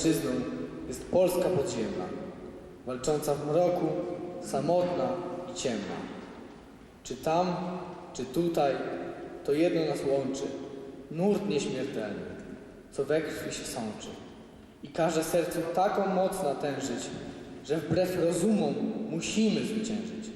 Ojczyzną jest Polska podziemna, walcząca w mroku, samotna i ciemna. Czy tam, czy tutaj, to jedno nas łączy, nurt nieśmiertelny, co we krwi się sączy i każe sercu taką moc natężyć, że wbrew rozumom musimy zwyciężyć.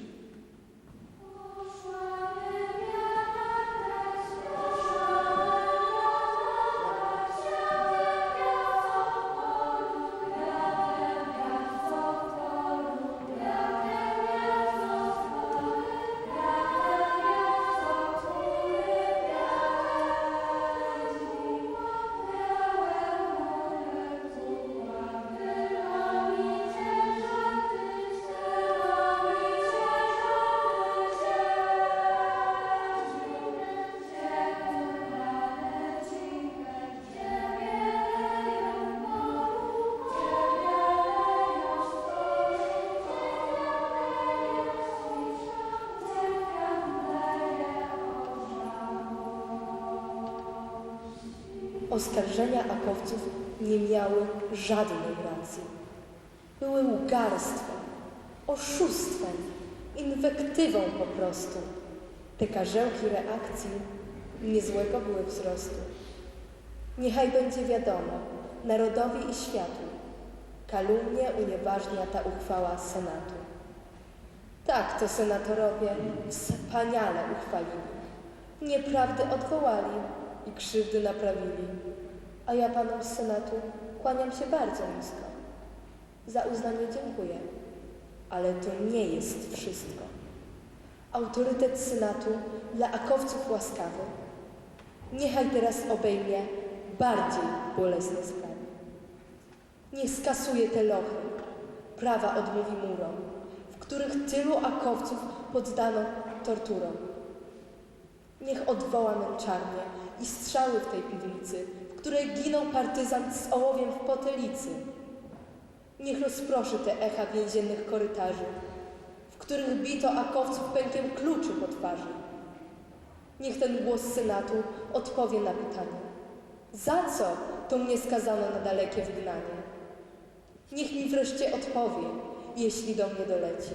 Oskarżenia akowców nie miały żadnej racji. Były łgarstwem, oszustwem, inwektywą po prostu. Te karzełki reakcji niezłego były wzrostu. Niechaj będzie wiadomo narodowi i światu, kalumnię unieważnia ta uchwała Senatu. Tak to senatorowie wspaniale uchwalili. Nieprawdy odwołali i krzywdy naprawili. A ja panom z Senatu kłaniam się bardzo nisko. Za uznanie dziękuję, ale to nie jest wszystko. Autorytet Senatu dla akowców łaskawy niechaj teraz obejmie bardziej bolesne sprawy. Niech skasuje te lochy, prawa odmówi murom, w których tylu akowców poddano torturom. Niech odwoła męczarnię i strzały w tej piwnicy, w której ginął partyzant z ołowiem w potylicy. Niech rozproszy te echa więziennych korytarzy, w których bito akowców pękiem kluczy po twarzy. Niech ten głos Senatu odpowie na pytanie, za co to mnie skazano na dalekie wygnanie? Niech mi wreszcie odpowie, jeśli do mnie doleci.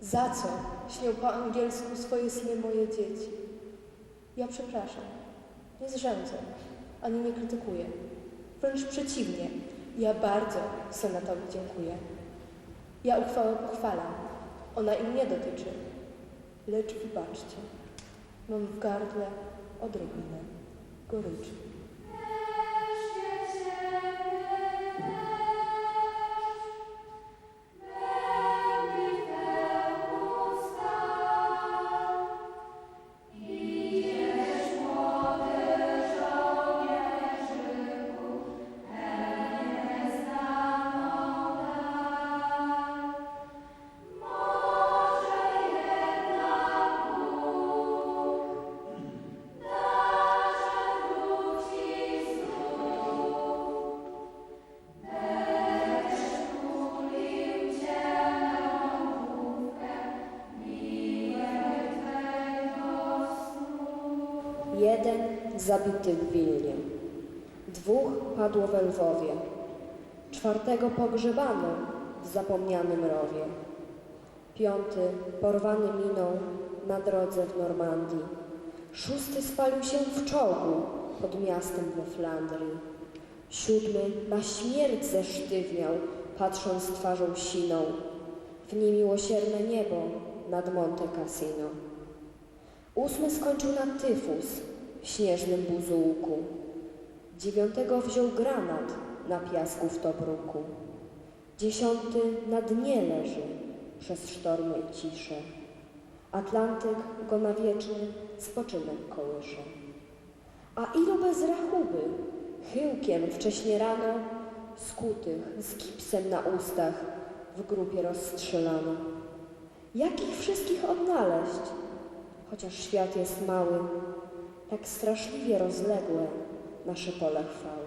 Za co śnią po angielsku swoje sny moje dzieci? Ja przepraszam, nie zrzędzę, ani nie krytykuję. Wręcz przeciwnie, ja bardzo Senatowi dziękuję. Ja uchwałę pochwalam, ona i mnie dotyczy. Lecz wybaczcie, mam w gardle odrobinę goryczy. Zabity w Wilnie, dwóch padło we Lwowie, czwartego pogrzebano w zapomnianym rowie, piąty porwany minął na drodze w Normandii, szósty spalił się w czołgu pod miastem we Flandrii, siódmy na śmierć zesztywniał, patrząc twarzą siną. W niemiłosierne niebo nad Monte Cassino. Ósmy skończył na tyfus śnieżnym buzułku. Dziewiątego wziął granat na piasku w Tobruku. Dziesiąty na dnie leży przez sztormy i ciszę. Atlantyk go na wieczny spoczynek kołysze. A ilu bez rachuby, chyłkiem wcześnie rano, skutych z gipsem na ustach w grupie rozstrzelano. Jak ich wszystkich odnaleźć? chociaż świat jest mały, tak straszliwie rozległe nasze pole chwały.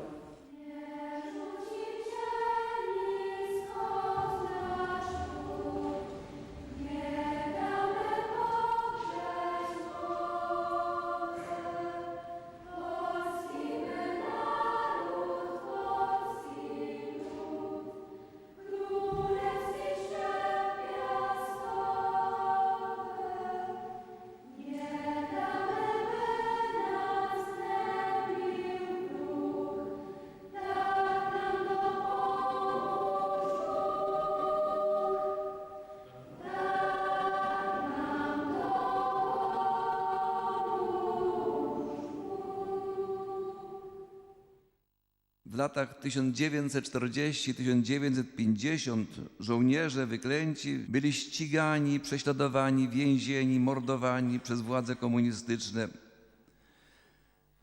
Latach 1940-1950 żołnierze wyklęci byli ścigani, prześladowani, więzieni, mordowani przez władze komunistyczne.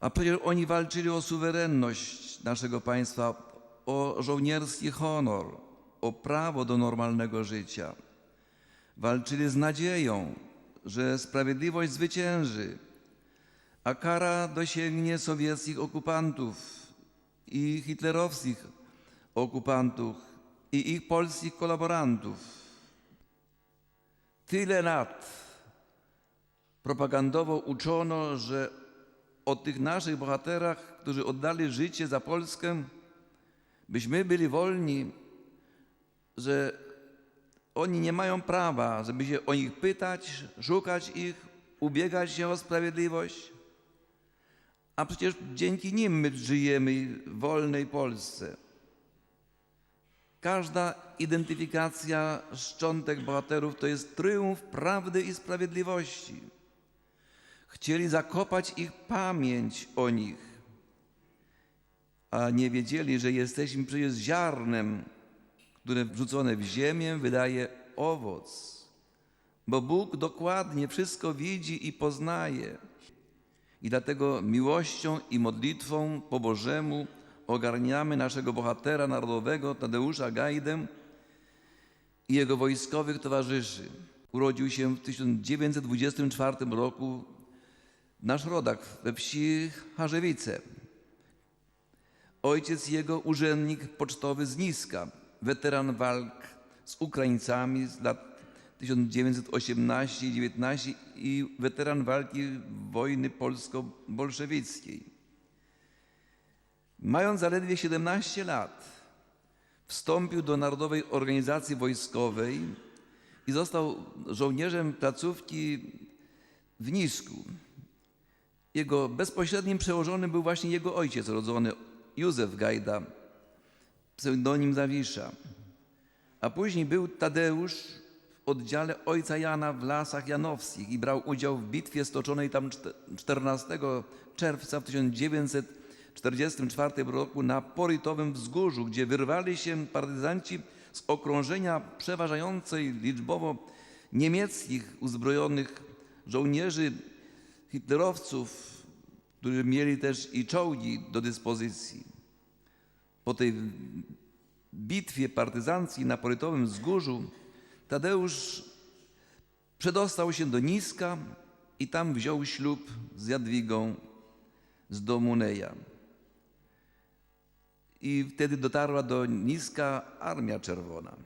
A przecież oni walczyli o suwerenność naszego państwa, o żołnierski honor, o prawo do normalnego życia. Walczyli z nadzieją, że sprawiedliwość zwycięży, a kara dosięgnie sowieckich okupantów i hitlerowskich okupantów i ich polskich kolaborantów. Tyle lat propagandowo uczono, że o tych naszych bohaterach, którzy oddali życie za Polskę, byśmy byli wolni, że oni nie mają prawa, żeby się o nich pytać, szukać ich, ubiegać się o sprawiedliwość. A przecież dzięki nim my żyjemy w wolnej Polsce. Każda identyfikacja szczątek bohaterów to jest triumf prawdy i sprawiedliwości. Chcieli zakopać ich pamięć o nich, a nie wiedzieli, że jesteśmy przecież ziarnem, które wrzucone w ziemię wydaje owoc, bo Bóg dokładnie wszystko widzi i poznaje. I dlatego miłością i modlitwą po Bożemu ogarniamy naszego bohatera narodowego Tadeusza Gajdę i jego wojskowych towarzyszy. Urodził się w 1924 roku nasz rodak we wsi Harzewice. Ojciec jego urzędnik pocztowy z Niska, weteran walk z Ukraińcami z lat 1918 i 19 i weteran walki wojny polsko-bolszewickiej. Mając zaledwie 17 lat, wstąpił do Narodowej Organizacji Wojskowej i został żołnierzem placówki w Nisku. Jego bezpośrednim przełożonym był właśnie jego ojciec rodzony, Józef Gajda, pseudonim Zawisza. A później był Tadeusz oddziale ojca Jana w Lasach Janowskich i brał udział w bitwie stoczonej tam czte- 14 czerwca w 1944 roku na Porytowym Wzgórzu, gdzie wyrwali się partyzanci z okrążenia przeważającej liczbowo niemieckich uzbrojonych żołnierzy hitlerowców, którzy mieli też i czołgi do dyspozycji. Po tej bitwie partyzanckiej na Porytowym Wzgórzu Tadeusz przedostał się do Niska i tam wziął ślub z Jadwigą z domu Neja. I wtedy dotarła do Niska Armia Czerwona.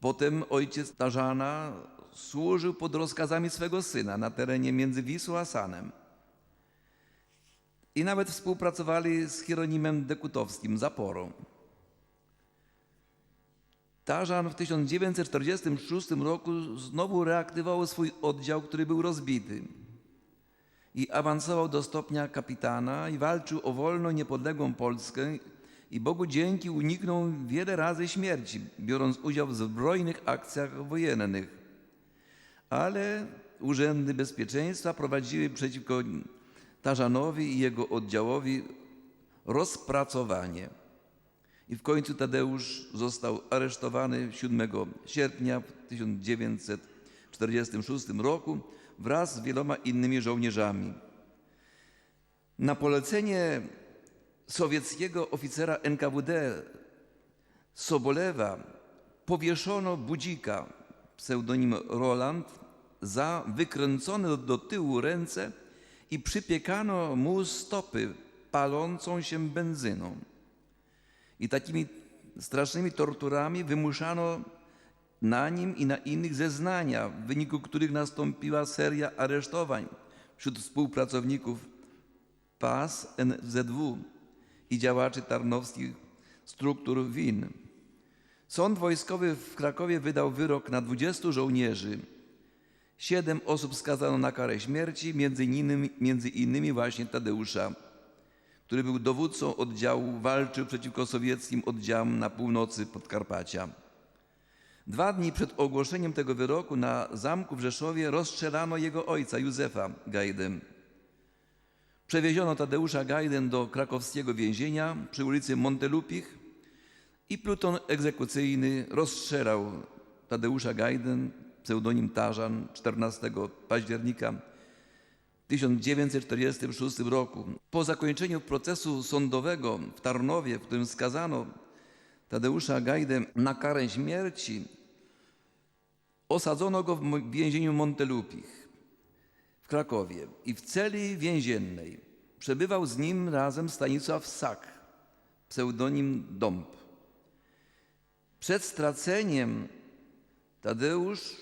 Potem ojciec Tarzana służył pod rozkazami swego syna na terenie między Wisłą a Sanem. I nawet współpracowali z Hieronimem Dekutowskim, Zaporą. Tarzan w 1946 roku znowu reaktywował swój oddział, który był rozbity. I awansował do stopnia kapitana i walczył o wolną, niepodległą Polskę. I Bogu dzięki uniknął wiele razy śmierci, biorąc udział w zbrojnych akcjach wojennych. Ale urzędy bezpieczeństwa prowadziły przeciwko Tarzanowi i jego oddziałowi rozpracowanie. I w końcu Tadeusz został aresztowany 7 sierpnia w 1946 roku wraz z wieloma innymi żołnierzami. Na polecenie sowieckiego oficera NKWD Sobolewa powieszono budzika, pseudonim Roland, za wykręcone do tyłu ręce i przypiekano mu stopy palącą się benzyną. I takimi strasznymi torturami wymuszano na nim i na innych zeznania, w wyniku których nastąpiła seria aresztowań wśród współpracowników PAS, NZW i działaczy tarnowskich struktur WIN. Sąd wojskowy w Krakowie wydał wyrok na 20 żołnierzy. Siedem osób skazano na karę śmierci, między innymi, między innymi właśnie Tadeusza który był dowódcą oddziału, walczył przeciwko sowieckim oddziałom na północy Podkarpacia. Dwa dni przed ogłoszeniem tego wyroku na zamku w Rzeszowie rozstrzelano jego ojca, Józefa Gajdę. Przewieziono Tadeusza Gajdę do krakowskiego więzienia przy ulicy Montelupich i pluton egzekucyjny rozstrzelał Tadeusza Gajdę, pseudonim Tarzan, 14 października 1946 roku. Po zakończeniu procesu sądowego w Tarnowie, w którym skazano Tadeusza Gajdę na karę śmierci, osadzono go w więzieniu Montelupich w Krakowie i w celi więziennej przebywał z nim razem Stanisław Sak, pseudonim Dąb. Przed straceniem Tadeusz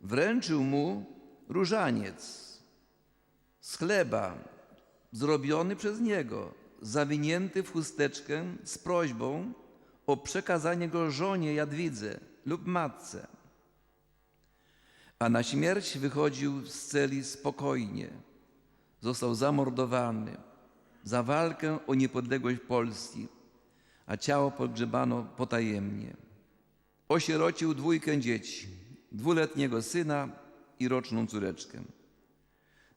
wręczył mu różaniec z chleba zrobiony przez niego, zawinięty w chusteczkę z prośbą o przekazanie go żonie Jadwidze lub matce. A na śmierć wychodził z celi spokojnie. Został zamordowany za walkę o niepodległość Polski, a ciało pogrzebano potajemnie. Osierocił dwójkę dzieci, dwuletniego syna i roczną córeczkę.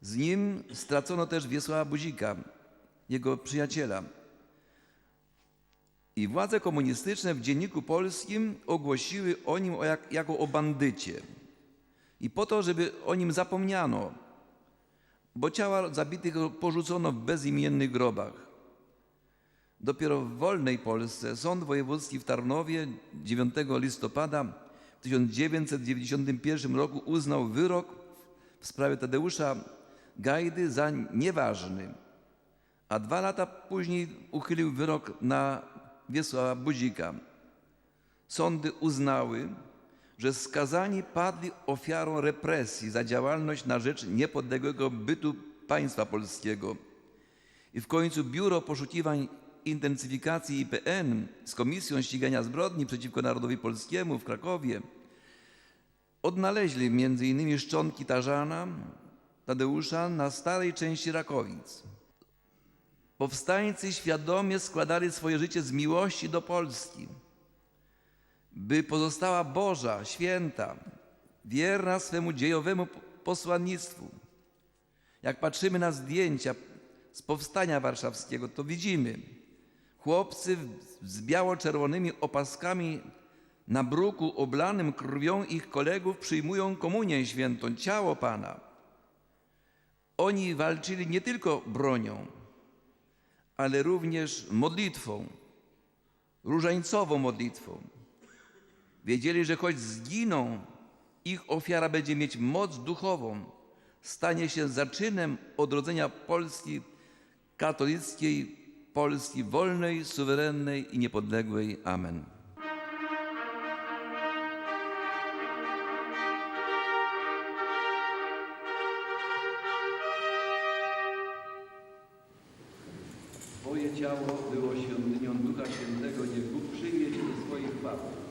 Z nim stracono też Wiesława Buzika, jego przyjaciela. I władze komunistyczne w Dzienniku Polskim ogłosiły o nim o jak, jako o bandycie. I po to, żeby o nim zapomniano, bo ciała zabitych porzucono w bezimiennych grobach. Dopiero w wolnej Polsce Sąd Wojewódzki w Tarnowie 9 listopada 1991 roku uznał wyrok w sprawie Tadeusza Gajdy za nieważny, a dwa lata później uchylił wyrok na Wiesława Buzika. Sądy uznały, że skazani padli ofiarą represji za działalność na rzecz niepodległego bytu państwa polskiego. I w końcu Biuro Poszukiwań Intensyfikacji IPN z Komisją Ścigania Zbrodni przeciwko Narodowi Polskiemu w Krakowie odnaleźli m.in. szczątki Tarzana, Tadeusza na starej części Rakowic. Powstańcy świadomie składali swoje życie z miłości do Polski, by pozostała Boża, święta, wierna swemu dziejowemu posłannictwu. Jak patrzymy na zdjęcia z powstania warszawskiego, to widzimy chłopcy z biało-czerwonymi opaskami na bruku oblanym krwią ich kolegów przyjmują komunię świętą, ciało Pana. Oni walczyli nie tylko bronią, ale również modlitwą, różańcową modlitwą. Wiedzieli, że choć zginą, ich ofiara będzie mieć moc duchową, stanie się zaczynem odrodzenia Polski katolickiej, Polski wolnej, suwerennej i niepodległej. Amen. Ciało było świątynią Ducha Świętego, niech Bóg przyjmie do swoich chwały.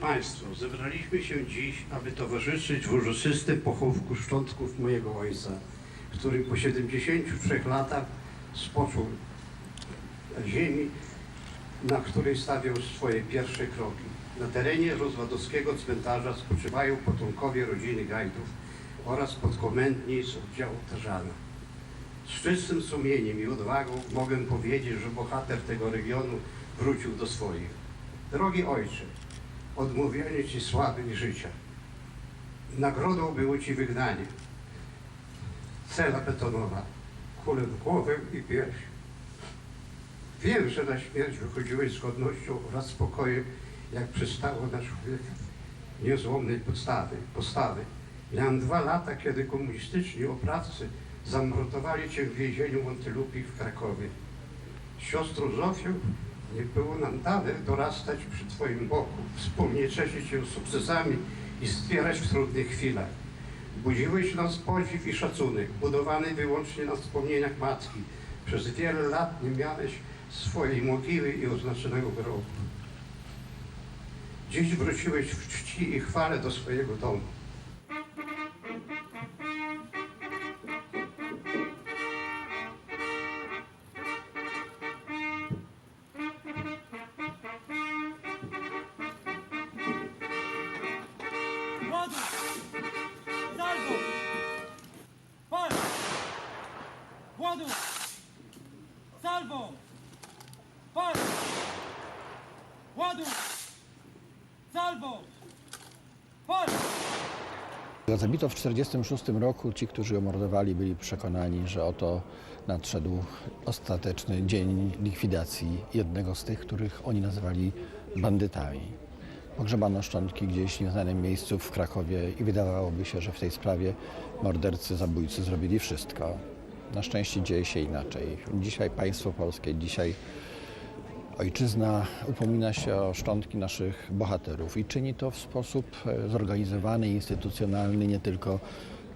Państwo, zebraliśmy się dziś, aby towarzyszyć w uroczystym pochówku szczątków mojego ojca, który po 73 latach spoczął ziemi, na której stawiał swoje pierwsze kroki. Na terenie rozwadowskiego cmentarza spoczywają potomkowie rodziny Gajdów oraz podkomendni z oddziału Tarzana. Z czystym sumieniem i odwagą mogę powiedzieć, że bohater tego regionu wrócił do swoich. Drogi ojcze, odmówiono Ci sławy życia. Nagrodą było Ci wygnanie. Cela betonowa, kulę w głowę i pierś. Wiem, że na śmierć wychodziłeś z godnością oraz spokojem, jak przystało na człowieka niezłomnej podstawy, postawy. Miałem dwa lata, kiedy komunistyczni oprawcy zamordowali cię w więzieniu Montelupi w Krakowie. Siostrą Zofią nie było nam dane dorastać przy Twoim boku, wspólnie cieszyć się sukcesami i wspierać w trudnych chwilach. Budziłeś nas podziw i szacunek, budowany wyłącznie na wspomnieniach matki. Przez wiele lat nie miałeś swojej mogiły i oznaczonego grobu. Dziś wróciłeś w czci i chwale do swojego domu. Zabito w 1946 roku. Ci, którzy ją mordowali, byli przekonani, że oto nadszedł ostateczny dzień likwidacji jednego z tych, których oni nazywali bandytami. Pogrzebano szczątki gdzieś w nieznanym miejscu w Krakowie i wydawałoby się, że w tej sprawie mordercy, zabójcy zrobili wszystko. Na szczęście dzieje się inaczej. Dzisiaj państwo polskie, dzisiaj Ojczyzna upomina się o szczątki naszych bohaterów i czyni to w sposób e, zorganizowany, instytucjonalny, nie tylko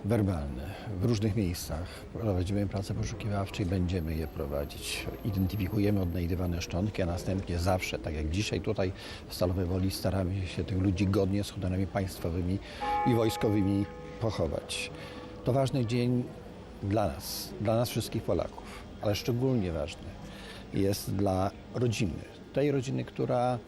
werbalny. W różnych miejscach prowadzimy pracę poszukiwawcze i będziemy je prowadzić. Identyfikujemy odnajdywane szczątki, a następnie zawsze, tak jak dzisiaj tutaj w Stalowej Woli, staramy się tych ludzi godnie z honorami państwowymi i wojskowymi pochować. To ważny dzień dla nas, dla nas wszystkich Polaków, ale szczególnie ważny jest dla rodziny. Tej rodziny, która,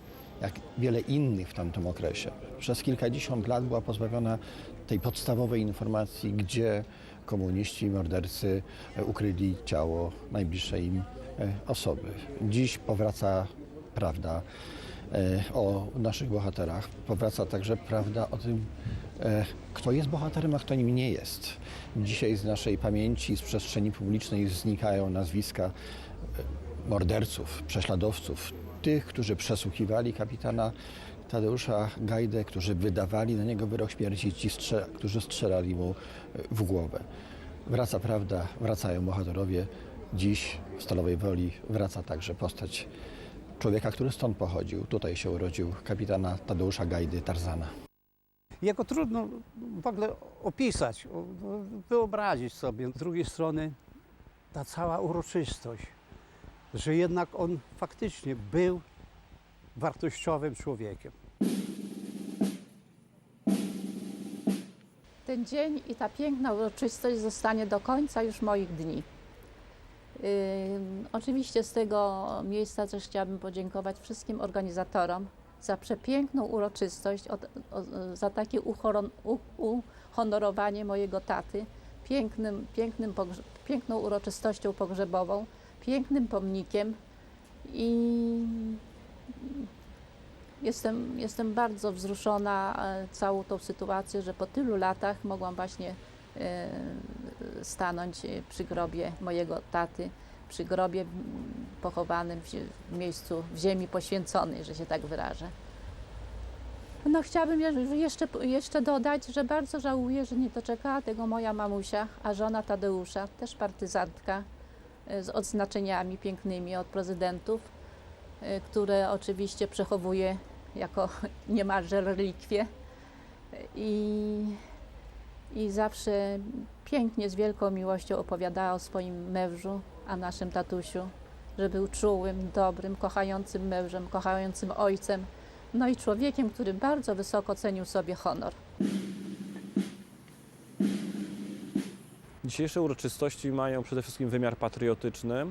jak wiele innych w tamtym okresie, przez kilkadziesiąt lat była pozbawiona tej podstawowej informacji, gdzie komuniści, mordercy ukryli ciało najbliższej im e, osoby. Dziś powraca prawda e, o naszych bohaterach. Powraca także prawda o tym, e, kto jest bohaterem, a kto nim nie jest. Dzisiaj z naszej pamięci, z przestrzeni publicznej znikają nazwiska morderców, prześladowców, tych, którzy przesłuchiwali kapitana Tadeusza Gajdę, którzy wydawali na niego wyrok śmierci, ci, strze- którzy strzelali mu e, w głowę. Wraca prawda, wracają bohaterowie. Dziś w Stalowej Woli wraca także postać człowieka, który stąd pochodził. Tutaj się urodził kapitana Tadeusza Gajdy Tarzana. Jego trudno w ogóle opisać, wyobrazić sobie. Z drugiej strony ta cała uroczystość, że jednak on faktycznie był wartościowym człowiekiem. Ten dzień i ta piękna uroczystość zostanie do końca już moich dni. Ym, oczywiście z tego miejsca też chciałabym podziękować wszystkim organizatorom za przepiękną uroczystość, o, za takie uchoron, u, uhonorowanie mojego taty pięknym, pięknym pogrze, piękną uroczystością pogrzebową, pięknym pomnikiem i Jestem, jestem bardzo wzruszona e, całą tą sytuacją, że po tylu latach mogłam właśnie e, stanąć e, przy grobie mojego taty, przy grobie pochowanym w, miejscu, w ziemi poświęconej, że się tak wyrażę. No chciałabym je- jeszcze, jeszcze dodać, że bardzo żałuję, że nie doczekała tego moja mamusia, a żona Tadeusza, też partyzantka z odznaczeniami pięknymi od prezydentów y, które oczywiście przechowuje jako niemalże relikwie. I, I zawsze pięknie, z wielką miłością opowiadała o swoim mężu, a naszym tatusiu, że był czułym, dobrym, kochającym mężem, kochającym ojcem, no i człowiekiem, który bardzo wysoko cenił sobie honor. Dzisiejsze uroczystości mają przede wszystkim wymiar patriotyczny.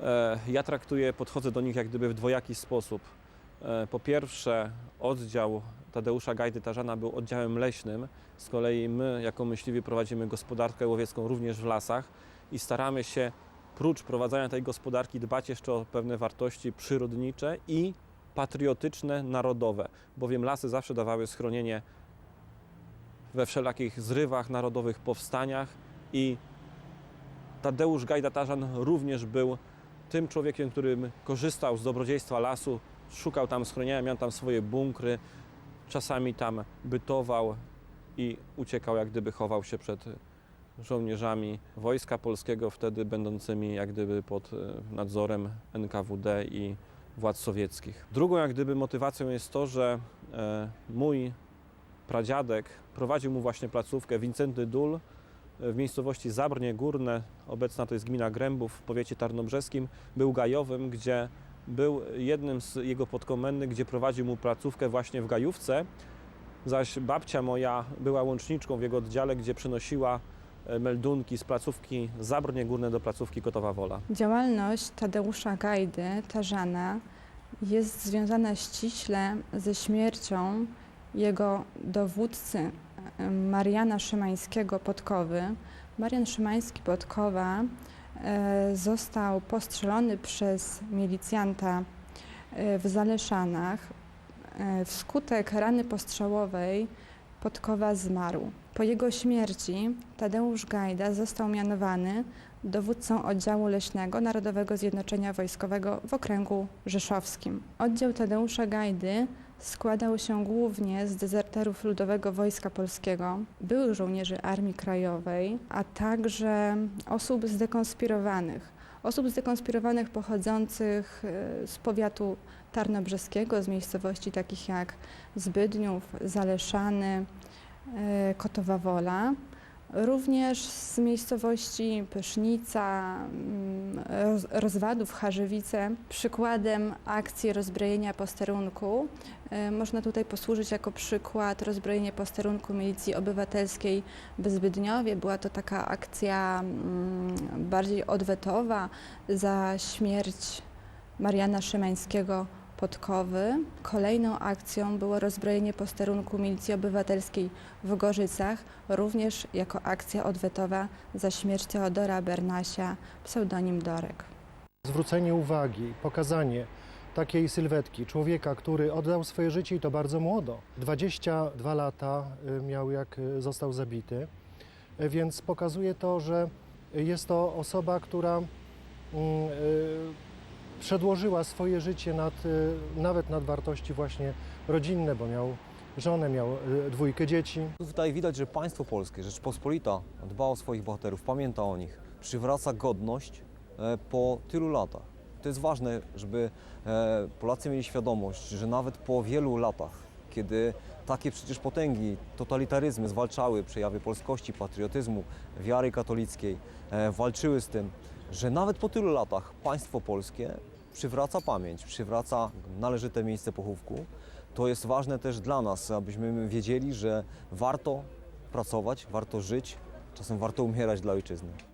E, Ja traktuję, podchodzę do nich jak gdyby w dwojaki sposób. E, Po pierwsze, oddział Tadeusza Gajdy Tarzana był oddziałem leśnym. Z kolei my, jako myśliwi, prowadzimy gospodarkę łowiecką również w lasach i staramy się, prócz prowadzenia tej gospodarki, dbać jeszcze o pewne wartości przyrodnicze i patriotyczne, narodowe, bowiem lasy zawsze dawały schronienie we wszelakich zrywach narodowych, powstaniach i Tadeusz Gajda Tarzan również był tym człowiekiem, którym korzystał z dobrodziejstwa lasu, szukał tam schronienia, miał tam swoje bunkry, czasami tam bytował i uciekał, jak gdyby chował się przed żołnierzami Wojska Polskiego, wtedy będącymi jak gdyby pod e, nadzorem NKWD i władz sowieckich. Drugą jak gdyby motywacją jest to, że e, mój pradziadek prowadził mu właśnie placówkę Wincenty Dul w miejscowości Zabrnie Górne, obecna to jest gmina Grębów w powiecie tarnobrzeskim, był gajowym, gdzie był jednym z jego podkomennych, gdzie prowadził mu placówkę właśnie w gajówce, zaś babcia moja była łączniczką w jego oddziale, gdzie przynosiła e, meldunki z placówki Zabrnie Górne do placówki Kotowa Wola. Działalność Tadeusza Gajdy, Tarzana, jest związana ściśle ze śmiercią jego dowódcy Mariana Szymańskiego Podkowy. Marian Szymański Podkowa e, został postrzelony przez milicjanta e, w Zaleszanach. E, Wskutek rany postrzałowej Podkowa zmarł. Po jego śmierci Tadeusz Gajda został mianowany dowódcą oddziału leśnego Narodowego Zjednoczenia Wojskowego w okręgu rzeszowskim. Oddział Tadeusza Gajdy składał się głównie z dezerterów Ludowego Wojska Polskiego, byłych żołnierzy Armii Krajowej, a także osób zdekonspirowanych. Osób zdekonspirowanych pochodzących e, z powiatu tarnobrzeskiego, z miejscowości takich jak Zbydniów, Zaleszany, e, Kotowa Wola. Również z miejscowości Pysznica, mm, roz- rozwadów Charzywice. Przykładem akcji rozbrojenia posterunku e, można tutaj posłużyć jako przykład rozbrojenie posterunku Milicji Obywatelskiej w Zbydniowie. Była to taka akcja mm, bardziej odwetowa za śmierć Mariana Szymańskiego Podkowy. Kolejną akcją było rozbrojenie posterunku Milicji Obywatelskiej w Gorzycach, również jako akcja odwetowa za śmierć Teodora Bernasia, pseudonim Dorek. Zwrócenie uwagi, pokazanie takiej sylwetki człowieka, który oddał swoje życie i to bardzo młodo. 22 lata y, miał, jak y, został zabity, Y, więc pokazuje to, że jest to osoba, która mm, y, przedłożyła swoje życie nad, y, nawet nad wartości właśnie rodzinne, bo miał żonę, miał y, dwójkę dzieci. Tutaj widać, że państwo polskie, Rzeczpospolita dba o swoich bohaterów, pamięta o nich, przywraca godność e, po tylu latach. To jest ważne, żeby e, Polacy mieli świadomość, że nawet po wielu latach, kiedy takie przecież potęgi, totalitaryzmy zwalczały przejawy polskości, patriotyzmu, wiary katolickiej, e, walczyły z tym, że nawet po tylu latach państwo polskie przywraca pamięć, przywraca należyte miejsce pochówku. To jest ważne też dla nas, abyśmy wiedzieli, że warto pracować, warto żyć, czasem warto umierać dla ojczyzny.